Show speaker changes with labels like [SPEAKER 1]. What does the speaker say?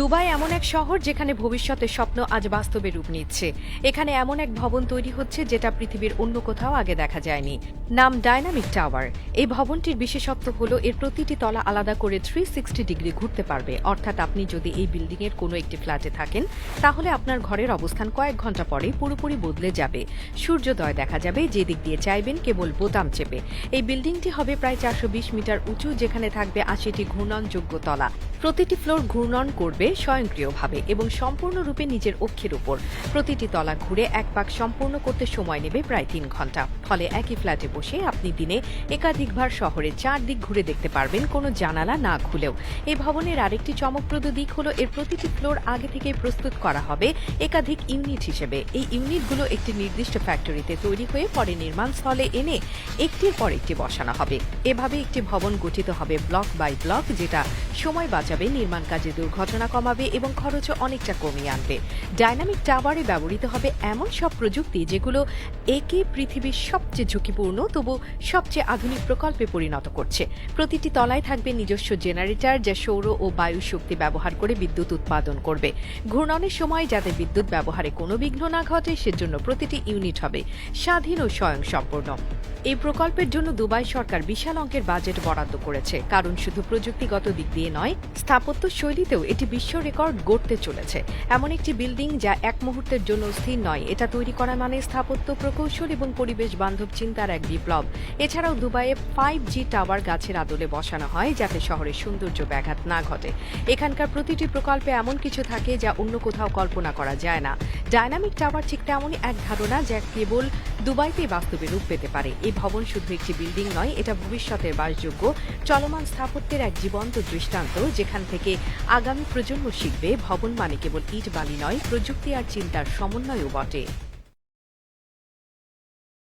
[SPEAKER 1] Dubai এমন এক শহর যেখানে ভবিষ্যতের স্বপ্ন আজ বাস্তবে রূপ নিচ্ছে। এখানে এমন এক ভবন তৈরি হচ্ছে যেটা পৃথিবীর অন্য কোথাও আগে দেখা যায়নি। নাম ডায়নামিক টাওয়ার। এই ভবনটির বিশেষত্ব হলো এর প্রতিটি তলা আলাদা করে থ্রি সিক্সটি ডিগ্রি ঘুরতে পারবে। অর্থাৎ আপনি যদি এই বিল্ডিং এর কোনো একটি ফ্ল্যাটে থাকেন, তাহলে আপনার ঘরের অবস্থান কয়েক ঘণ্টা পরে পুরোপুরি বদলে যাবে। সূর্যোদয় দেখা যাবে, যে দিক দিয়ে চাইবেন কেবল বোতাম চেপে। এই বিল্ডিংটি হবে প্রায় চারশো বিশ মিটার উঁচু, যেখানে থাকবে আশিটি ঘূর্ণনযোগ্য তলা। প্রতিটি ফ্লোর ঘূর্ণন করবে স্বয়ংক্রিয়ভাবে এবং সম্পূর্ণরূপে নিজের অক্ষের উপর। প্রতিটি তলা ঘুরে এক পাক সম্পূর্ণ করতে সময় নেবে প্রায় তিন ঘণ্টা। ফলে একই ফ্ল্যাটে বসে আপনি দিনে একাধিকবার শহরে চারদিক ঘুরে দেখতে পারবেন কোনো জানালা না খুলেও। এই ভবনের আরেকটি চমকপ্রদ দিক হলো এর প্রতিটি ফ্লোর আগে থেকে প্রস্তুত করা হবে একাধিক ইউনিট হিসেবে। এই ইউনিটগুলো একটি নির্দিষ্ট ফ্যাক্টরিতে তৈরি হয়ে পরে নির্মাণ স্থলে এনে একটির পর একটি বসানো হবে। এভাবে একটি ভবন গঠিত হবে ব্লক বাই ব্লক, যেটা সময় বাঁচাবে নির্মাণ কাজে দুর্ঘটনা কমাবে এবং খরচও অনেকটা কমিয়ে আনবে। ডাইনামিক টাওয়ারে ব্যবহৃত হবে এমন সব প্রযুক্তি যেগুলো একে পৃথিবীর সবচেয়ে ঝুঁকিপূর্ণ, তবু সবচেয়ে আধুনিক প্রকল্পে পরিণত করছে। প্রতিটি তলায় থাকবে নিজস্ব জেনারেটর যা সৌর ও বায়ু শক্তি ব্যবহার করে বিদ্যুৎ উৎপাদন করবে। ঘূর্ণনের সময় যাতে বিদ্যুৎ ব্যবহারে কোনো বিঘ্ন না ঘটে, সেজন্য প্রতিটি ইউনিট হবে স্বাধীন ও স্বয়ংসম্পূর্ণ। এই প্রকল্পের জন্য দুবাই সরকার বিশাল অঙ্কের বাজেট বরাদ্দ করেছে। কারণ শুধু প্রযুক্তিগত দিক দিয়ে নয় স্থাপত্য শৈলীতেও এটি বিশ্ব রেকর্ড গড়তে চলেছে। এমন একটি বিল্ডিং যা এক মুহূর্তের জন্য স্থির নয়। এটা তৈরি করা মানে স্থাপত্য, প্রকৌশল এবং পরিবেশ বান্ধব চিন্তার এক বিপ্লব। এছাড়াও দুবাইয়ে ফাইভ জি টাওয়ার গাছের আদলে বসানো হয় যাতে শহরের সৌন্দর্য ব্যাঘাত না ঘটে। এখানকার প্রতিটি প্রকল্পে এমন কিছু থাকে যা অন্য কোথাও কল্পনা করা যায় না। ডায়নামিক টাওয়ার ঠিক তেমনই এক ধারণা যা কেবল দুবাইতেই বাস্তবে রূপ পেতে পারে। এই ভবন শুধু একটি বিল্ডিং নয়, এটা ভবিষ্যতের বাসযোগ্য, চলমান স্থাপত্যের এক জীবন্ত দৃষ্টান্ত, যেখান থেকে আগামী প্রজন্ম শিখবে। ভবন মানে কেবল ইট বালি নয়, প্রযুক্তি আর চিন্তার সমন্বয়ও বটে।